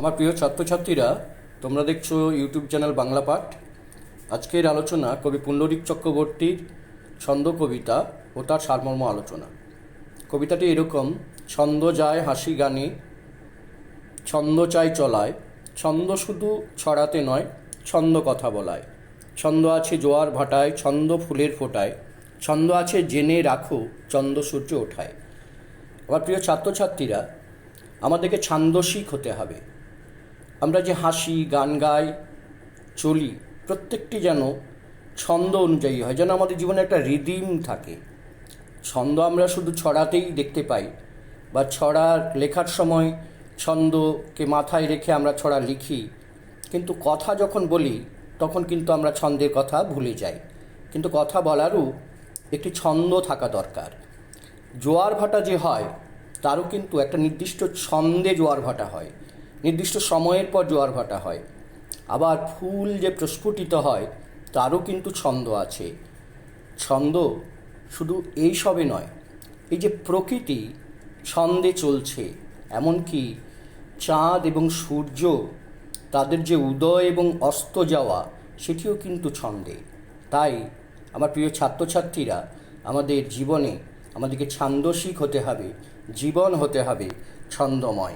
আমার প্রিয় ছাত্রছাত্রীরা, তোমরা দেখছ ইউটিউব চ্যানেল বাংলা পাঠ। আজকের আলোচনা কবি পুণ্ডরিক চক্রবর্তীর ছন্দ কবিতা ও তার সারমর্ম আলোচনা। কবিতাটি এরকম, ছন্দ যায় হাসি গানে, ছন্দ চাই চলায়, ছন্দ শুধু ছড়াতে নয়, ছন্দ কথা বলায়। ছন্দ আছে জোয়ার ভাটায়, ছন্দ ফুলের ফোটায়, ছন্দ আছে জেনে রাখো চন্দ্র সূর্য ওঠায়। আমার প্রিয় ছাত্রছাত্রীরা, আমাদেরকে ছান্দসিক হতে হবে। আমরা যে হাসি, গান গাই, চলি, প্রত্যেকটি যেন ছন্দ অনুযায়ী হয়, যেন আমাদের জীবনে একটা রিদিম থাকে। ছন্দ আমরা শুধু ছড়াতেই দেখতে পাই বা ছড়া লেখার সময় ছন্দকে মাথায় রেখে আমরা ছড়া লিখি। কিন্তু কথা যখন বলি, তখন কিন্তু আমরা ছন্দের কথা ভুলে যাই। কিন্তু কথা বলারও একটি ছন্দ থাকা দরকার। জোয়ার ভাটা যে হয়, তারও কিন্তু একটা নির্দিষ্ট ছন্দে জোয়ার ভাটা হয়। নির্দিষ্ট সময়ের পর জোয়ার ভাটা হয়। আবার ফুল যে প্রস্ফুটিত হয়, তারও কিন্তু ছন্দ আছে। ছন্দ শুধু এই সবে নয়, এই যে প্রকৃতি ছন্দে চলছে, এমনকি চাঁদ এবং সূর্য, তাদের যে উদয় এবং অস্ত যাওয়া, সেটিও কিন্তু ছন্দে। তাই আমার প্রিয় ছাত্রছাত্রীরা, আমাদের জীবনে আমাদেরকে ছান্দসিক হতে হবে, জীবন হতে হবে ছন্দময়।